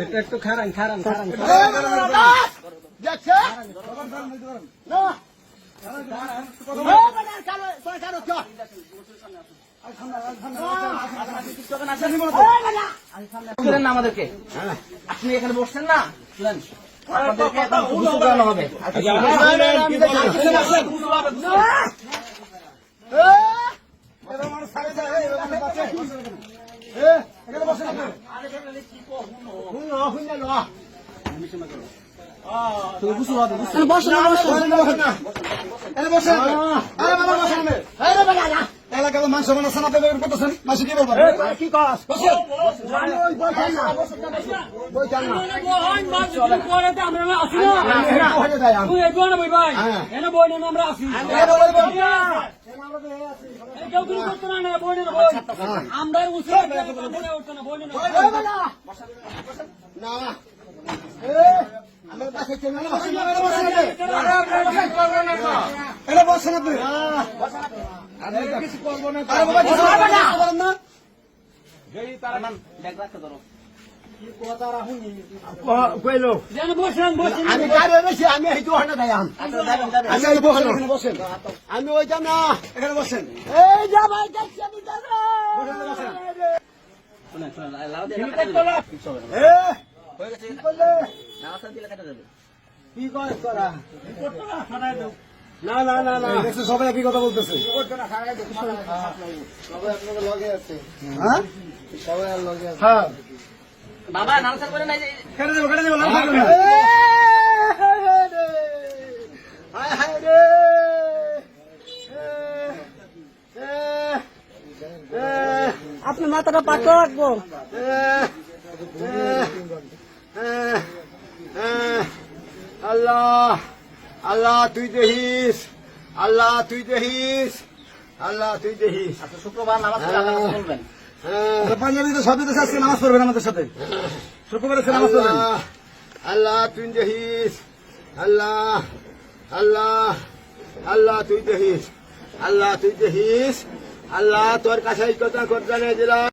এটা একটু খারান খারান খারান দেখছে না করেন না আমাদেরকে আপনি এখানে বসছেন না? হবে মানুষ মানুষ সানা করতেছেন মাসে কি বলবেন কি কাজ আমরা না আমার পাশে কেন না এটা আপনি কিছু করব না কিছু করবেন না ব্যাগ রাখতে ধরো বসেন বসেন আমি গাড়ি এনেছি আমি আচ্ছা যাবেন যাবেন। আমি এই বসেন। এখানে বসেন। আমি ওই যাম না। এখানে বসেন। এই যা ভাই কি করলে? নামাজ না না না না দেখছ সবাই একই কথা বলতেছে সবাই আপনাদের লগে আছে হ্যাঁ সবাই আর লগে আছে হ্যাঁ বাবা নামাজ করে নাই কেটে দেবো কেটে দেবো লাভ থাকবে হায় হায় রে আপনি মাথাটা পাকড়ে রাখব আল্লাহ আল্লাহ তুই দেখিস আল্লাহ তুই দেখিস আল্লাহ তুই দেখিস আচ্ছা শুক্রবার নামাজ বলবেন। পাঞ্জাবি তো সব দেশে আজকে নামাজ পড়বেন আমাদের সাথে। শুক্রবার এসে নামাজ পড়বেন। আল্লাহ তুই দেখিস আল্লাহ আল্লাহ আল্লাহ তুই দেখিস আল্লাহ তুই দেখিস আল্লাহ তোর কাছে এই কথা করতে দিলাম